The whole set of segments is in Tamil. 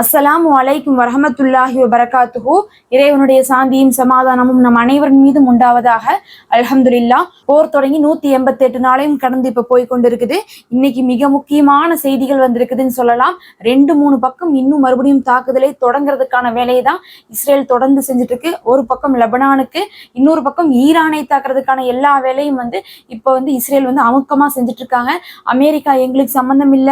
அஸ்ஸலாமு அலைக்கும் வரஹமத்துல்லாஹி வரகாத்துஹு இறைவனுடைய சாந்தியும் சமாதானமும் நம் அனைவரின் மீதும் உண்டாவதாக. அல்ஹம்துலில்லா போர் தொடங்கி நூத்தி எண்பத்தி எட்டு நாளையும் கடந்து இப்ப போய் கொண்டிருக்குது. இன்னைக்கு மிக முக்கியமான செய்திகள் வந்திருக்குதுன்னு சொல்லலாம். ரெண்டு மூணு பக்கம் இன்னும் மறுபடியும் தாக்குதலை தொடங்குறதுக்கான வேலையை தான் இஸ்ரேல் தொடர்ந்து செஞ்சுட்டு இருக்கு ஒரு பக்கம் லெபனானுக்கு இன்னொரு பக்கம் ஈரானை தாக்குறதுக்கான எல்லா வேலையும் வந்து இப்போ வந்து இஸ்ரேல் வந்து அமுக்கமா செஞ்சுட்டு இருக்காங்க அமெரிக்கா எங்களுக்கு சம்பந்தம் இல்ல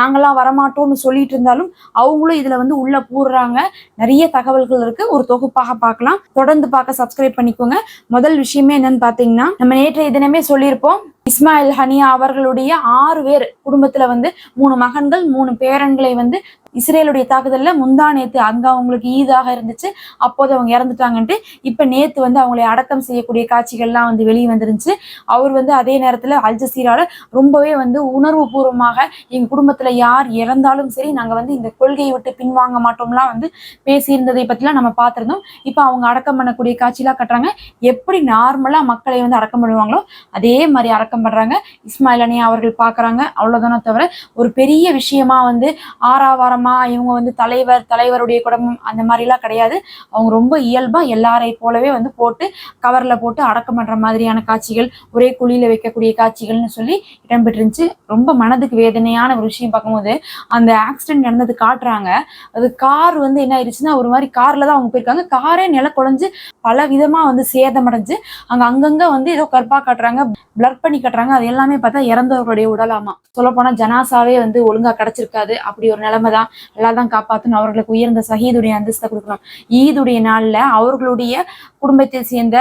நாங்களாம் வரமாட்டோம்னு சொல்லிட்டு இருந்தாலும் அவங்களும் இதுல வந்து உள்ள பூடுறாங்க நிறைய தகவல்கள் இருக்கு. ஒரு தொகுப்பாக பார்க்கலாம். தொடர்ந்து பார்க்க சப்ஸ்கிரைப் பண்ணிக்கோங்க. முதல் விஷயமே என்னன்னு பாத்தீங்கன்னா நம்ம நேற்றைய தினமே சொல்லியிருப்போம். இஸ்மாயில் ஹனியா அவர்களுடைய ஆறு பேர் குடும்பத்துல வந்து மூணு மகன்கள் மூணு பேரன்களை வந்து இஸ்ரேலுடைய தாக்குதல்ல முந்தா நேத்து அங்க அவங்களுக்கு ஈதாக இருந்துச்சு. அப்போது அவங்க இறந்துட்டாங்கன்ட்டு இப்ப நேத்து வந்து அவங்களை அடக்கம் செய்யக்கூடிய காட்சிகள்லாம் வந்து வெளியே வந்துருந்துச்சு. அவர் வந்து அதே நேரத்துல அல்ஜசீரால ரொம்பவே வந்து உணர்வு பூர்வமாக எங்க குடும்பத்துல யார் இறந்தாலும் சரி நாங்க வந்து இந்த கொள்கையை விட்டு பின்வாங்க மாட்டோம்லாம் வந்து பேசியிருந்ததை பத்திலாம் நம்ம பார்த்திருந்தோம். இப்ப அவங்க அடக்கம் பண்ணக்கூடிய காட்சியெல்லாம் கட்டுறாங்க. எப்படி நார்மலா மக்களை வந்து அடக்கம் பண்ணுவாங்களோ அதே மாதிரி அடக்கம் பண்றாங்க. இஸ்மாயில் அணி அவர்கள் பாக்குறாங்க அவ்வளவுதானே தவிர ஒரு பெரிய விஷயமா வந்து ஆறாவாரமா இவங்க வந்து தலைவர் தலைவருடைய குடும்பம் அந்த மாதிரிலாம் கிடையாது. அவங்க ரொம்ப இயல்பா எல்லாரை போலவே வந்து போட்டு கவர்ல போட்டு அடக்கம் பண்ற மாதிரியான காட்சிகள் ஒரே குழியில வைக்கக்கூடிய காட்சிகள்னு சொல்லி இடம்பெற்றிருந்துச்சு. ரொம்ப மனதுக்கு வேதனையான ஒரு விஷயம் பார்க்கும்போது அந்த ஆக்சிடென்ட் நடந்தது காட்டுறாங்க. அது கார் வந்து என்ன ஆயிடுச்சுன்னா ஒரு மாதிரி கார்ல தான் அவங்க போயிருக்காங்க. காரே நில குழஞ்சு பல விதமா வந்து சேதமடைஞ்சு அங்க அங்கங்க வந்து ஏதோ கற்பா காட்டுறாங்க. பிளர் பண்ணி கட்டுறாங்க. அது எல்லாமே பார்த்தா இறந்தவர்களுடைய உடலாமா சொல்ல போனா ஜனாசாவே வந்து ஒழுங்கா கிடைச்சிருக்காது. அப்படி ஒரு நிலைமை தான் எல்லாம் தான் காப்பாற்றணும் அவர்களுக்கு உயர்ந்த சஹீதுடைய அந்தஸ்தை கொடுக்கணும். ஈதுடைய நாள்ல அவர்களுடைய குடும்பத்தை சேர்ந்த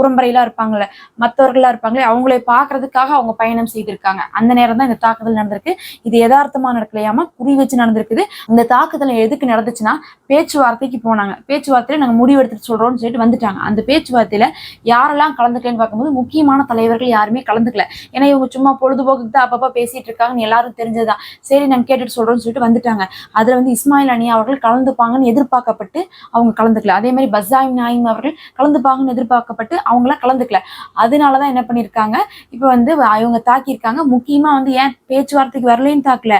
உரம்பரையிலாம் இருப்பாங்கல்ல மற்றவர்களா இருப்பாங்களே அவங்களை பார்க்கறதுக்காக அவங்க பயணம் செய்திருக்காங்க. அந்த நேரம் தான் இந்த தாக்குதல் நடந்திருக்கு. இது யதார்த்தமா நடக்கலையாம குறி வச்சு நடந்திருக்குது. இந்த தாக்குதல் எதுக்கு நடந்துச்சுன்னா பேச்சுவார்த்தைக்கு போனாங்க. பேச்சுவார்த்தையில நாங்க முடிவு எடுத்துட்டு சொல்றோம்னு சொல்லிட்டு வந்துட்டாங்க. அந்த பேச்சுவார்த்தையில யாரெல்லாம் கலந்துக்கலன்னு பார்க்கும்போது முக்கியமான தலைவர்கள் யாருமே கலந்துக்கல. ஏன்னா இவங்க சும்மா பொழுதுபோக்குக்கு தான் அப்பப்போ பேசிட்டு இருக்காங்கன்னு எல்லாரும் தெரிஞ்சதுதான். சரி நாங்க கேட்டுட்டு சொல்றோம்னு சொல்லிட்டு வந்துட்டாங்க. அதுல வந்து இஸ்மாயில் அணி அவர்கள் கலந்துப்பாங்கன்னு எதிர்பார்க்கப்பட்டு அவங்க கலந்துக்கல. அதே மாதிரி பஸ்ஸாயிம் நாயிம் அவர்கள் கலந்துப்பாங்கன்னு எதிர்பார்க்கப்பட்டு அவங்களாம் கலந்துக்கல. அதனாலதான் என்ன பண்ணிருக்காங்க? இப்ப வந்து இவங்க தாக்கியிருக்காங்க. முக்கியமா வந்து ஏன் பேச்சுவார்த்தைக்கு வரலைன்னு தாக்கல.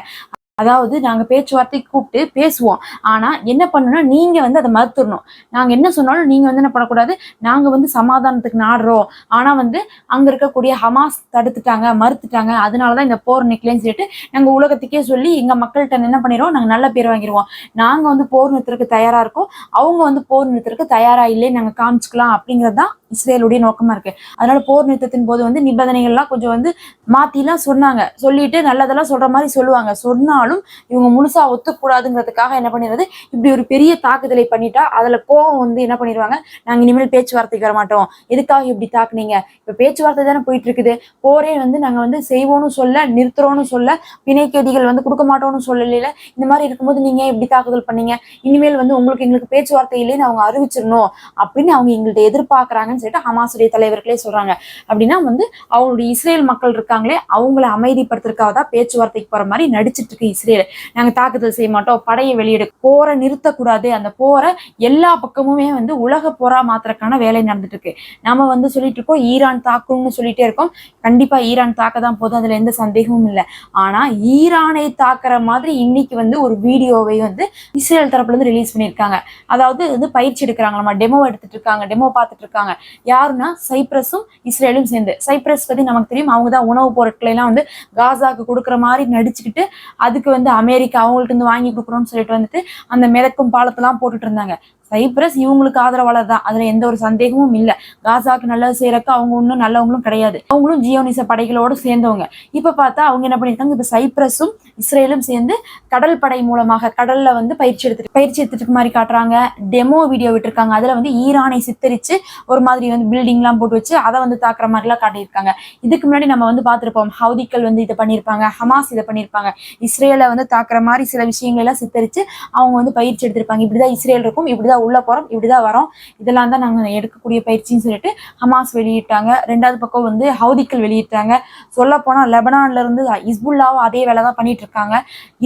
அதாவது நாங்க பேச்சுவார்த்தைக்கு கூப்பிட்டு பேசுவோம். ஆனா என்ன பண்ணணும்னா நீங்க வந்து அதை மறுத்துடணும். நாங்க என்ன சொன்னாலும் நீங்க வந்து என்ன பண்ணக்கூடாது? நாங்க வந்து சமாதானத்துக்கு நாடுறோம். ஆனா வந்து அங்க இருக்கக்கூடிய ஹமாஸ் தடுத்துட்டாங்க மறுத்துட்டாங்க. அதனாலதான் இந்த போர் நிக்கலன்னு சொல்லிட்டு நாங்க உலகத்துக்கே சொல்லி எங்க மக்கள்கிட்ட என்ன பண்ணிடுவோம்? நாங்க நல்ல பேர் வாங்கிடுவோம். நாங்க வந்து போர் நிறுத்தறதுக்கு தயாரா இருக்கோம். அவங்க வந்து போர் நிறுத்தறதுக்கு தயாரா இல்லை நாங்க காமிச்சுக்கலாம் அப்படிங்கிறது தான் இஸ்ரேலுடைய நோக்கமா இருக்கு. அதனால போர் நிறுத்தத்தின் போது வந்து நிபந்தனைகள்லாம் கொஞ்சம் வந்து மாத்திலாம் சொன்னாங்க. சொல்லிட்டு நல்லதெல்லாம் சொல்ற மாதிரி சொல்லுவாங்க. சொன்னாலும் இவங்க முழுசா ஒத்துக்கூடாதுங்கிறதுக்காக என்ன பண்ணிடுறது? இப்படி ஒரு பெரிய தாக்குதலை பண்ணிட்டா அதுல கோவம் வந்து என்ன பண்ணிடுவாங்க? நாங்க இனிமேல் பேச்சுவார்த்தைக்கு வர மாட்டோம். எதுக்காக இப்படி தாக்குனீங்க? இப்ப பேச்சுவார்த்தை தானே போயிட்டு இருக்குது போரே வந்து நாங்க வந்து செய்வோம்னு சொல்ல நிறுத்துறோம்னு சொல்ல பிணைக்கேதிகள் வந்து கொடுக்க மாட்டோம்னு சொல்லல இந்த மாதிரி இருக்கும்போது நீங்க இப்படி தாக்குதல் பண்ணீங்க? இனிமேல் வந்து உங்களுக்கு எங்களுக்கு பேச்சுவார்த்தை இல்லைன்னு அவங்க அறிவிச்சிடணும் அப்படின்னு அவங்க எங்கள்கிட்ட எதிர்பார்க்கறாங்கன்னு சொல்லிட்டு ஹமாஸுடைய தலைவர்களே சொல்றாங்க. அப்படின்னா வந்து அவங்களுடைய இஸ்ரேல் மக்கள் இருக்காங்களே அவங்கள அமைதிப்படுத்துறதுக்காக தான் பேச்சுவார்த்தைக்கு போற மாதிரி நடிச்சிட்டு இருக்கு இஸ்ரேல். நாங்க தாக்குதல் செய்ய மாட்டோம் படையை வெளியிட போரை நிறுத்தக்கூடாது. அந்த போரை எல்லா பக்கமுமே வந்து உலக போரா மாத்துறதுக்கான வேலை நடந்துட்டு இருக்கு. நம்ம வந்து சொல்லிட்டு இருக்கோம் ஈரான் தாக்கணும்னு சொல்லிட்டே இருக்கோம். கண்டிப்பா ஈரான் தாக்க தான் போதும் அதுல எந்த சந்தேகமும் இல்லை. ஆனா ஈரானை தாக்குற மாதிரி இன்னைக்கு வந்து ஒரு வீடியோவை வந்து இஸ்ரேல் தரப்புல இருந்து ரிலீஸ் பண்ணியிருக்காங்க. அதாவது வந்து பயிற்சி எடுக்கிறாங்களாமா? டெமோ எடுத்துட்டு இருக்காங்க டெமோ பார்த்துட்டு இருக்காங்க. யாருன்னா சைப்ரஸும் இஸ்ரேலும் சேர்ந்து. சைப்ரஸ் பத்தி நமக்கு தெரியும். அவங்க தான் உணவுப் பொருட்களை எல்லாம் வந்து காசாக்கு கொடுக்குற மாதிரி நடிச்சுக்கிட்டு அதுக்கு வந்து அமெரிக்கா அவங்கள்ட்ட இருந்து வாங்கி கொடுக்குறோம்னு சொல்லிட்டு வந்துட்டு அந்த மிதக்கும் பாலத்தெல்லாம் போட்டுட்டு இருந்தாங்க. சைப்ரஸ் இவங்களுக்கு ஆதரவாளர் தான் அதுல எந்த ஒரு சந்தேகமும் இல்ல. காசாக்கு நல்லது செய்யறக்கு அவங்க ஒன்றும் நல்லவங்களும் கிடையாது. அவங்களும் ஜியோனிச படைகளோட சேர்ந்தவங்க. இப்ப பார்த்தா அவங்க என்ன பண்ணிருக்காங்க இப்ப சைப்ரஸும் இஸ்ரேலும் சேர்ந்து கடல் படை மூலமாக கடல்ல வந்து பயிற்சி எடுத்துட்டு பயிற்சி எடுத்துட்டு மாதிரி காட்டுறாங்க. டெமோ வீடியோ விட்டுருக்காங்க. அதுல வந்து ஈரானை சித்தரிச்சு ஒரு மாதிரி வந்து பில்டிங் எல்லாம் போட்டு வச்சு அதை வந்து தாக்குற மாதிரி எல்லாம் காட்டியிருக்காங்க. இதுக்கு முன்னாடி நம்ம வந்து பார்த்திருப்போம். ஹவுதிக்கள் வந்து இதை பண்ணியிருப்பாங்க. ஹமாஸ் இதை பண்ணியிருப்பாங்க. இஸ்ரேலை வந்து தாக்குற மாதிரி சில விஷயங்கள் எல்லாம் சித்தரிச்சு அவங்க வந்து பயிற்சி எடுத்திருப்பாங்க. இப்படிதான் இஸ்ரேல் இருக்கும். இப்படிதான் இப்படிதான் உள்ள போறோம் இப்படிதான் வரோம். இதெல்லாம் தான் நாங்க எடுக்கக்கூடிய பயிற்சின்னு சொல்லிட்டு ஹமாஸ் வெளியிட்டாங்க. ரெண்டாவது பக்கம் வந்து ஹவுதிக்கள் வெளியிட்டாங்க. சொல்ல போனா லெபனான்ல இருந்து இஸ்புல்லாவும் அதே வேலை தான் பண்ணிட்டு இருக்காங்க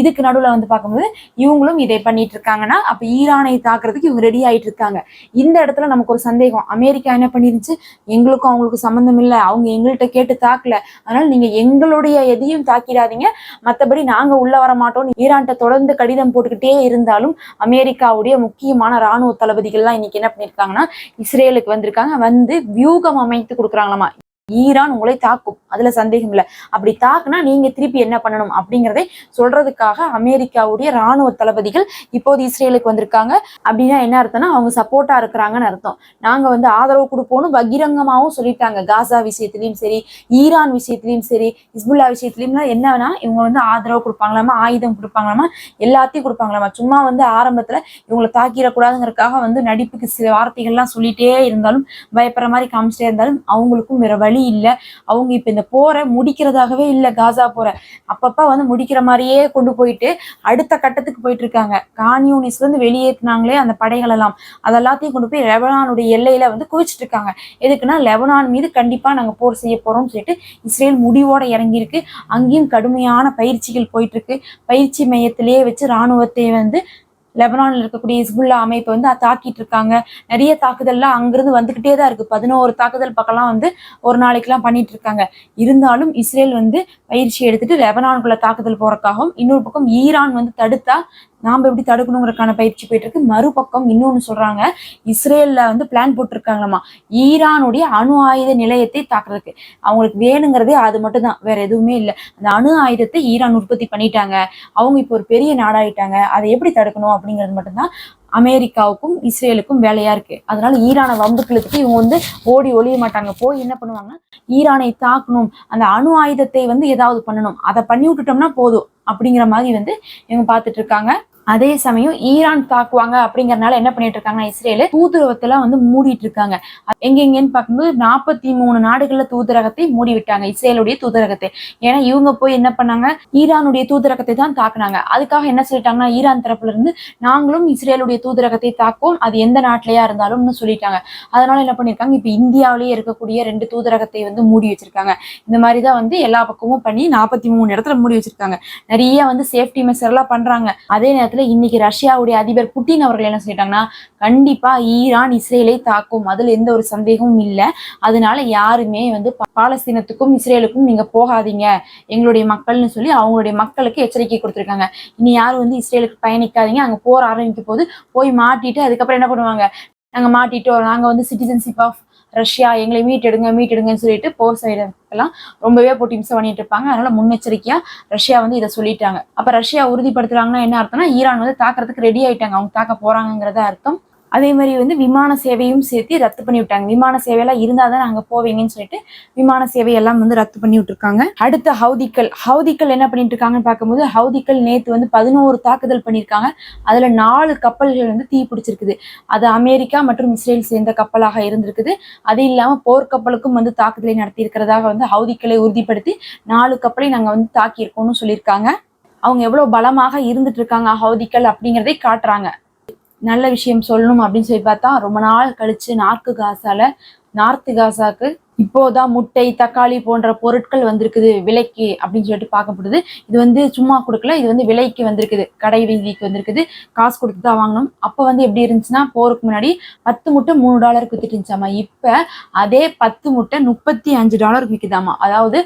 இதுக்கு நடுவுல வந்து பார்க்கும்போது இவங்களும் இதை பண்ணிட்டு இருக்காங்கன்னா அப்ப ஈரானை தாக்குறதுக்கு இவங்க ரெடி ஆயிட்டு இருக்காங்க இந்த இடத்துல நமக்கு ஒரு சந்தேகம். அமெரிக்கா என்ன பண்ணிருந்துச்சு? எங்களுக்கும் அவங்களுக்கு சம்மந்தம் இல்லை. அவங்க எங்கள்கிட்ட கேட்டு தாக்கல. அதனால நீங்க எங்களுடைய எதையும் தாக்கிடாதீங்க. மத்தபடி நாங்க உள்ள வர மாட்டோம். ஈரான்கிட்ட தொடர்ந்து கடிதம் போட்டுக்கிட்டே இருந்தாலும் அமெரிக்காவுடைய முக்கியமான ராணுவ தளபதிகள்லாம் இன்னைக்கு என்ன பண்ணிருக்காங்கன்னா இஸ்ரேலுக்கு வந்திருக்காங்க. வந்து வியூகம் அமைத்து கொடுக்குறாங்களாமா. ஈரான் உங்களை தாக்கும். அதுல சந்தேகம் இல்லை. அப்படி தாக்குனா நீங்க திருப்பி என்ன பண்ணணும் அப்படிங்கிறதை சொல்றதுக்காக அமெரிக்காவுடைய ராணுவ தளபதிகள் இப்போது இஸ்ரேலுக்கு வந்திருக்காங்க. அப்படின்னா என்ன அர்த்தம்னா அவங்க சப்போர்ட்டா இருக்கிறாங்கன்னு அர்த்தம். நாங்க வந்து ஆதரவு கொடுப்போம்னு பகிரங்கமாகவும் சொல்லிட்டாங்க. காசா விஷயத்திலயும் சரி ஈரான் விஷயத்திலயும் சரி இஸ்புல்லா விஷயத்திலயும் என்னன்னா இவங்க வந்து ஆதரவு கொடுப்பாங்களாமா ஆயுதம் கொடுப்பாங்களாமா எல்லாத்தையும் கொடுப்பாங்களாமா. சும்மா வந்து ஆரம்பத்துல இவங்களை தாக்கிடக்கூடாதுங்கிறதுக்காக வந்து நடிப்புக்கு சில வார்த்தைகள்லாம் சொல்லிட்டே இருந்தாலும் பயப்படுற மாதிரி காமிச்சிட்டே இருந்தாலும் அவங்களுக்கும் வேற வழி இல்லை. அவங்க இப்போ இந்த போரை முடிக்கிறதாகவே இல்லை. காசா போரை அப்பப்ப வந்து முடிக்கிற மாதிரியே கொண்டு போயிட்டு அடுத்த கட்டத்துக்கு போயிட்டு இருக்காங்க. கான்யூனிஸ்ல இருந்து வெளியேற்றினாங்களே அந்த படைகள் எல்லாம். அதெல்லாத்தையும் கொண்டு போய் லெபனானுடைய எல்லையில வந்து குவிச்சிட்டு இருக்காங்க. எதுக்குன்னா லெபனான் மீது கண்டிப்பா நாங்க போர் செய்ய போறோம்னு சொல்லிட்டு இஸ்ரேல் முடிவோட இறங்கியிருக்கு. அங்கேயும் கடுமையான பயிற்சிகள் போயிட்டு இருக்கு. பயிற்சி மையத்திலேயே வச்சு ராணுவத்தை வந்து லெபனானில் இருக்கக்கூடிய இஸ்புல்லா அமைப்பை வந்து தாக்கிட்டு இருக்காங்க. நிறைய தாக்குதல்லாம் அங்கிருந்து வந்துகிட்டே தான் இருக்கு. பதினோரு தாக்குதல் பக்கம்லாம் வந்து ஒரு நாளைக்கெல்லாம் பண்ணிட்டு இருக்காங்க. இருந்தாலும் இஸ்ரேல் வந்து பயிற்சி எடுத்துட்டு லெபனானுக்குள்ள தாக்குதல் போறதுக்காகவும் இன்னொரு பக்கம் ஈரான் வந்து தடுத்தா நாம் எப்படி தடுக்கணுங்கிறதுக்கான பயிற்சி போயிட்டு இருக்கு மறுபக்கம் இன்னொன்னு சொல்றாங்க இஸ்ரேலில் வந்து பிளான் போட்டிருக்காங்களாமா? ஈரானுடைய அணு ஆயுத நிலையத்தை தாக்குறதுக்கு. அவங்களுக்கு வேணுங்கிறதே அது மட்டும் தான் வேற எதுவுமே இல்லை. அந்த அணு ஆயுதத்தை ஈரான் உற்பத்தி பண்ணிட்டாங்க. அவங்க இப்போ ஒரு பெரிய நாடாயிட்டாங்க. அதை எப்படி தடுக்கணும் அப்படின்னு அப்படிங்கிறது மட்டும்தான் அமெரிக்காவுக்கும் இஸ்ரேலுக்கும் வேலையா இருக்கு. அதனால ஈரானை வம்புக்களுக்கு இவங்க வந்து ஓடி ஒழிய மாட்டாங்க. போய் என்ன பண்ணுவாங்க? ஈரானை தாக்கணும். அந்த அணு ஆயுதத்தை வந்து ஏதாவது பண்ணணும். அதை பண்ணி விட்டுட்டோம்னா போதும் அப்படிங்கிற மாதிரி வந்து இவங்க பார்த்துட்டு இருக்காங்க. அதே சமயம் ஈரான் தாக்குவாங்க அப்படிங்கறதுனால என்ன பண்ணிட்டு இருக்காங்கன்னா இஸ்ரேலு தூதரகத்தெல்லாம் வந்து மூடிட்டு இருக்காங்க எங்கெங்கன்னு பார்க்கும்போது நாற்பத்தி மூணு நாடுகள்ல தூதரகத்தை மூடி விட்டாங்க இஸ்ரேலுடைய தூதரகத்தை. ஏன்னா இவங்க போய் என்ன பண்ணாங்க? ஈரானுடைய தூதரகத்தை தான் தாக்குனாங்க. அதுக்காக என்ன சொல்லிட்டாங்கன்னா ஈரான் தரப்புல இருந்து நாங்களும் இஸ்ரேலுடைய தூதரகத்தை தாக்குவோம் அது எந்த நாட்டிலயா இருந்தாலும்னு சொல்லிட்டாங்க. அதனால என்ன பண்ணிருக்காங்க இப்ப இந்தியாவிலேயே இருக்கக்கூடிய ரெண்டு தூதரகத்தை வந்து மூடி வச்சிருக்காங்க. இந்த மாதிரி தான் வந்து எல்லா பக்கமும் பண்ணி நாற்பத்தி மூணு இடத்துல மூடி வச்சிருக்காங்க. நிறைய வந்து சேஃப்டி மெஷர் எல்லாம் பண்றாங்க. அதே நேரத்துல இன்னைக்கு ரஷ்யாவுடைய அதிபர் புட்டின் அவர்கள் என்ன சொல்லிட்டாங்கன்னா கண்டிப்பா ஈரான் இஸ்ரேலை தாக்கும். அதுல எந்த ஒரு சந்தேகமும் இல்லை. அதனால யாருமே வந்து பாலஸ்தீனத்துக்கும் இஸ்ரேலுக்கும் நீங்க போகாதீங்க. எங்களுடைய மக்கள்னு சொல்லி அவங்களுடைய மக்களுக்கு எச்சரிக்கை கொடுத்திருக்காங்க. இனி யாரும் வந்து இஸ்ரேலுக்கு பயணிக்காதீங்க. அங்க போர் ஆரம்பிக்கும் போது போய் மாட்டிட்டு அதுக்கப்புறம் என்ன பண்ணுவாங்க? நாங்கள் மாட்டிட்டோம் நாங்கள் வந்து சிட்டிசன்ஷிப் ஆஃப் ரஷ்யா எங்களை மீட்டெடுங்க மீட்டெடுங்கன்னு சொல்லிட்டு போர் செய்யறதுக்கெல்லாம் ரொம்பவே போட்டு இம்சை பண்ணிட்டு இருப்பாங்க. அதனால முன்னெச்சரிக்கையா ரஷ்யா வந்து இதை சொல்லிட்டாங்க. அப்ப ரஷ்யா உறுதிப்படுத்துறாங்கன்னா என்ன அர்த்தம்னா ஈரான் வந்து தாக்குறதுக்கு ரெடி ஆயிட்டாங்க. அவங்க தாக்க போறாங்கிறத அர்த்தம். அதே மாதிரி வந்து விமான சேவையும் சேர்த்து ரத்து பண்ணி விட்டாங்க. விமான சேவையெல்லாம் இருந்தால் தான் நாங்கள் போவீங்கன்னு சொல்லிட்டு விமான சேவையெல்லாம் வந்து ரத்து பண்ணி விட்டுருக்காங்க. அடுத்து ஹவுதிக்கள் ஹவுதிக்கள் என்ன பண்ணிட்டு இருக்காங்கன்னு பார்க்கும்போது ஹவுதிக்கள் நேற்று வந்து பதினோரு தாக்குதல் பண்ணியிருக்காங்க. அதில் நாலு கப்பல்கள் வந்து தீ பிடிச்சிருக்குது. அது அமெரிக்கா மற்றும் இஸ்ரேல் சேர்ந்த கப்பலாக இருந்திருக்குது. அது இல்லாமல் போர்க்கப்பலுக்கும் வந்து தாக்குதலை நடத்தியிருக்கிறதாக வந்து ஹவுதிக்களை உறுதிப்படுத்தி நாலு கப்பலை நாங்கள் வந்து தாக்கியிருக்கோம்னு சொல்லியிருக்காங்க. அவங்க எவ்வளோ பலமாக இருந்துட்டு இருக்காங்க ஹவுதிக்கள் அப்படிங்கிறதை காட்டுறாங்க. நல்ல விஷயம் சொல்லணும் அப்படின்னு சொல்லி பார்த்தா ரொம்ப நாள் கழிச்சு நாக்கு காசால நார்த்து காசாக்கு இப்போதான் முட்டை தக்காளி போன்ற பொருட்கள் வந்திருக்குது விலைக்கு அப்படின்னு சொல்லிட்டு பார்க்கப்படுது. இது வந்து சும்மா கொடுக்கல இது வந்து விலைக்கு வந்திருக்குது. கடை வீதிக்கு வந்திருக்குது. காசு கொடுத்து தான் வாங்கணும். அப்போ வந்து எப்படி இருந்துச்சுன்னா போருக்கு முன்னாடி பத்து முட்டை மூணு டாலருக்கு வித்துட்டு இருந்துச்சாமா? இப்போ அதே பத்து முட்டை முப்பத்தி அஞ்சு டாலருக்கு விற்குதாமா அதாவது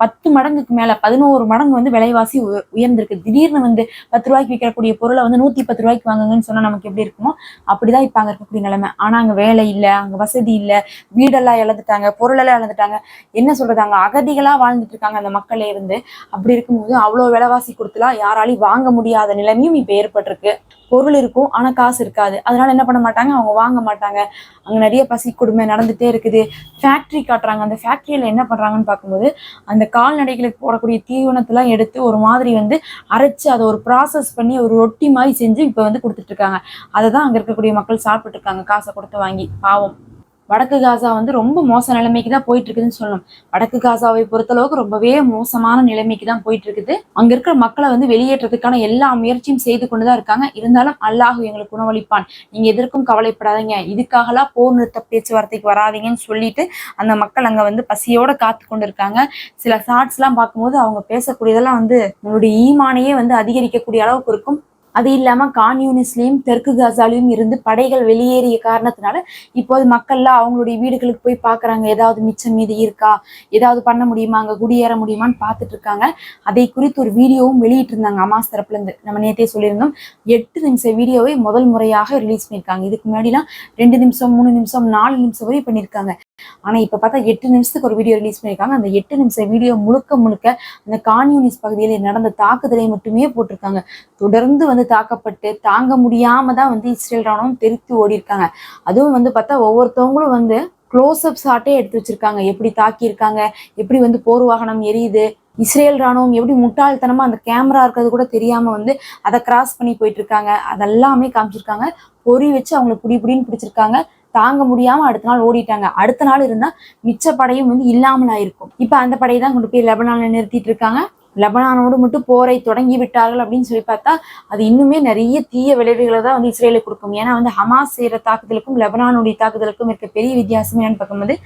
பத்து மடங்குக்கு மேலே பதினோரு மடங்கு வந்து விலைவாசி உயர்ந்திருக்கு. திடீர்னு வந்து பத்து ரூபாய்க்கு விற்கக்கூடிய பொருளை வந்து நூற்றி பத்து ரூபாய்க்கு வாங்குங்கன்னு சொன்னால் நமக்கு எப்படி இருக்குமோ? அப்படிதான் இப்போ அங்கே இருக்கக்கூடிய நிலைமை. ஆனால் அங்கே வேலை இல்லை அங்கே வசதி இல்லை வீடெல்லாம் இழந்துட்டாங்க பொருளெல்லாம் இழந்துட்டாங்க. என்ன சொல்றது அங்க அகதிகளா வாழ்ந்துட்டு இருக்காங்க அந்த மக்களே இருந்து. அப்படி இருக்கும்போது அவ்வளவு விலைவாசி கொடுத்துலாம் யாராலையும் வாங்க முடியாத நிலைமையும் இப்ப ஏற்பட்டிருக்கு. பொருள் இருக்கும் ஆனா காசு இருக்காது. அதனால என்ன பண்ண மாட்டாங்க? அவங்க வாங்க மாட்டாங்க. அங்க நிறைய பசி கொடுமை நடந்துட்டே இருக்குது. ஃபேக்டரி காட்டுறாங்க. அந்த ஃபேக்டரியில என்ன பண்றாங்கன்னு பார்க்கும்போது அந்த கால்நடைகளுக்கு போடக்கூடிய தீவனத்தெல்லாம் எடுத்து ஒரு மாதிரி வந்து அரைச்சு அதை ஒரு ப்ராசஸ் பண்ணி ஒரு ரொட்டி மாதிரி செஞ்சு இப்போ வந்து கொடுத்துட்டு இருக்காங்க. அதை தான் அங்க இருக்கக்கூடிய மக்கள் சாப்பிட்டு இருக்காங்க. காசை கொடுத்து வாங்கி. பாவம். வடக்கு காசா வந்து ரொம்ப மோச நிலைமைக்கு தான் போயிட்டு இருக்குதுன்னு சொல்லணும். வடக்கு காசாவை பொறுத்தளவுக்கு ரொம்பவே மோசமான நிலைமைக்கு தான் போயிட்டு இருக்குது அங்க இருக்கிற மக்களை வந்து வெளியேற்றத்துக்கான எல்லா முயற்சியும் செய்து கொண்டுதான் இருக்காங்க. இருந்தாலும் அல்லாஹ் எங்களுக்கு உணவளிப்பான் நீங்க எதற்கும் கவலைப்படாதீங்க. இதுக்காகலாம் போர் நிறுத்த பேச்சுவார்த்தைக்கு வராதீங்கன்னு சொல்லிட்டு அந்த மக்கள் அங்க வந்து பசியோட காத்து கொண்டு இருக்காங்க சில ஷார்ட்ஸ் எல்லாம் பார்க்கும்போது அவங்க பேசக்கூடியதெல்லாம் வந்து உங்களுடைய ஈமானையே வந்து அதிகரிக்கக்கூடிய அளவுக்கு இருக்கும். அது இல்லாமல் கான்யூனிஸ்லயும் தெற்கு காசாலையும் இருந்து படைகள் வெளியேறிய காரணத்தினால இப்போது மக்கள்லாம் அவங்களுடைய வீடுகளுக்கு போய் பார்க்குறாங்க ஏதாவது மிச்சம் மீதி இருக்கா? ஏதாவது பண்ண முடியுமா? அங்கே குடியேற முடியுமான்னு பார்த்துட்டு இருக்காங்க. அதை குறித்து ஒரு வீடியோவும் வெளியிட்டு இருந்தாங்க அமாஸ் தரப்புலேருந்து நம்ம நேற்றே சொல்லியிருந்தோம். எட்டு நிமிஷம் வீடியோவை முதல் முறையாக ரிலீஸ் பண்ணியிருக்காங்க. இதுக்கு முன்னாடிலாம் ரெண்டு நிமிஷம் மூணு நிமிஷம் நாலு நிமிஷம் வரை பண்ணியிருக்காங்க. ஆனா இப்ப பார்த்தா எட்டு நிமிஷத்துக்கு ஒரு வீடியோ ரிலீஸ் பண்ணியிருக்காங்க. அந்த எட்டு நிமிஷம் வீடியோ முழுக்க முழுக்க அந்த கான்யூனிஸ் பகுதியில் நடந்த தாக்குதலை மட்டுமே போட்டிருக்காங்க. தொடர்ந்து வந்து தாக்கப்பட்டு தாங்க முடியாம தான் வந்து இஸ்ரேல் ராணுவம் தெரித்து ஓடி இருக்காங்க அதுவும் வந்து பார்த்தா ஒவ்வொருத்தவங்களும் வந்து க்ளோஸ்அப் ஷாட்டே எடுத்து வச்சிருக்காங்க. எப்படி தாக்கியிருக்காங்க எப்படி வந்து போர் வாகனம் எரியுது இஸ்ரேல் ராணுவம் எப்படி முட்டாள்தனமாக அந்த கேமரா இருக்கிறது கூட தெரியாமல் வந்து அதை கிராஸ் பண்ணி போயிட்டு இருக்காங்க. அதெல்லாமே காமிச்சிருக்காங்க. பொறி வச்சு அவங்களை புடி புடின்னு பிடிச்சிருக்காங்க. தாங்க முடியாம அடுத்த நாள் ஓடிட்டாங்க. அடுத்த நாள் இருந்தா மிச்ச படையும் வந்து இல்லாமல் ஆயிருக்கும் இப்ப அந்த படையை தான் கொண்டு போய் லெபனான்ல நிறுத்திட்டு இருக்காங்க. லெபனானோடு மட்டும் போரை தொடங்கி விட்டார்கள் அப்படின்னு சொல்லி பார்த்தா அது இன்னுமே நிறைய தீய விளைவுகளை தான் வந்து இஸ்ரேலுக்கு கொடுக்கும். ஏன்னா வந்து ஹமாஸ் செய்கிற தாக்குதலுக்கும் லெபனானுடைய தாக்குதலுக்கும் இருக்க பெரிய வித்தியாசம் என்னன்னு பார்க்கும்போது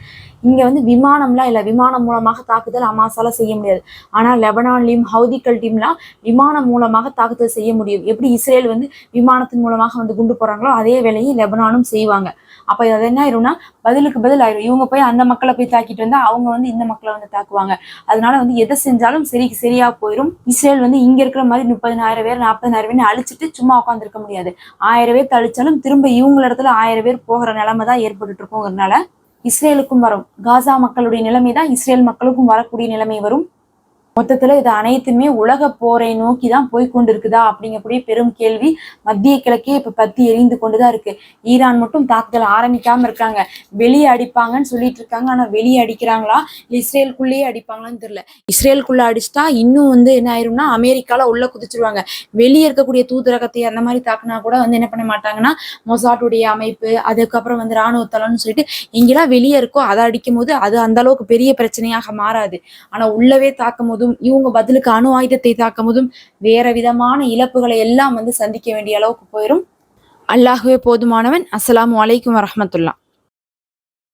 இங்கே வந்து விமானம்லாம் இல்லை. விமானம் மூலமாக தாக்குதல் ஹமாஸால் செய்ய முடியாது. ஆனால் லெபனான்லையும் ஹவுதிக்கல் டீம்லாம் விமானம் மூலமாக தாக்குதல் செய்ய முடியும். எப்படி இஸ்ரேல் வந்து விமானத்தின் மூலமாக வந்து குண்டு போகிறாங்களோ அதே வேலையை லெபனானும் செய்வாங்க. அப்போ அது என்ன ஆயிரும்னா பதிலுக்கு பதில் ஆயிரும். இவங்க போய் அந்த மக்களை போய் தாக்கிட்டு வந்தால் அவங்க வந்து இந்த மக்களை வந்து தாக்குவாங்க. அதனால வந்து எதை செஞ்சாலும் சரி சரி சரியா போயிடும் இஸ்ரேல் வந்து இங்க இருக்கிற மாதிரி முப்பதினாயிரம் பேர் நாற்பதினாயிரம் பேர் அழிச்சிட்டு சும்மா உட்காந்துருக்க முடியாது. ஆயிரம் பேர் தழிச்சாலும் திரும்ப இவங்கள இடத்துல ஆயிரம் பேர் போகிற நிலைமை தான் ஏற்பட்டுட்டு இருக்குங்கிறதுனால இஸ்ரேலுக்கும் வரும். காசா மக்களுடைய நிலைமை தான் இஸ்ரேல் மக்களுக்கும் வரக்கூடிய நிலைமை வரும். மொத்தத்துல இது அனைத்துமே உலக போரை நோக்கி தான் போய் கொண்டிருக்குதா அப்படிங்கக்கூடிய பெரும் கேள்வி மத்திய கிழக்கே இப்ப பத்தி எரிந்து கொண்டுதான் இருக்கு. ஈரான் மட்டும் தாக்குதல் ஆரம்பிக்காம இருக்காங்க. வெளியே அடிப்பாங்கன்னு சொல்லிட்டு இருக்காங்க. ஆனா வெளியே அடிக்கிறாங்களா? இஸ்ரேலுக்குள்ளேயே அடிப்பாங்களான்னு தெரியல. இஸ்ரேலுக்குள்ள அடிச்சுட்டா இன்னும் வந்து என்ன ஆயிரும்னா அமெரிக்கால உள்ள குதிச்சிருவாங்க. வெளியே இருக்கக்கூடிய தூதரகத்தை அந்த மாதிரி தாக்குனா கூட வந்து என்ன பண்ண மாட்டாங்கன்னா மொசாட்டுடைய அமைப்பு அதுக்கப்புறம் வந்து ராணுவ தளம்னு சொல்லிட்டு எங்கெல்லாம் வெளியே இருக்கோ அதை அடிக்கும் போது அது அந்த அளவுக்கு பெரிய பிரச்சனையாக மாறாது. ஆனா உள்ளவே தாக்கும் போதும் இவங்க பதிலுக்கு அணு ஆயுதத்தை தாக்கும் போதும் வேற விதமான இழப்புகளை எல்லாம் வந்து சந்திக்க வேண்டிய அளவுக்கு போயிடும் அல்லாஹுவே போதுமானவன். அஸ்லாம் அலைக்கும் வரஹ்மத்துல்லாஹ்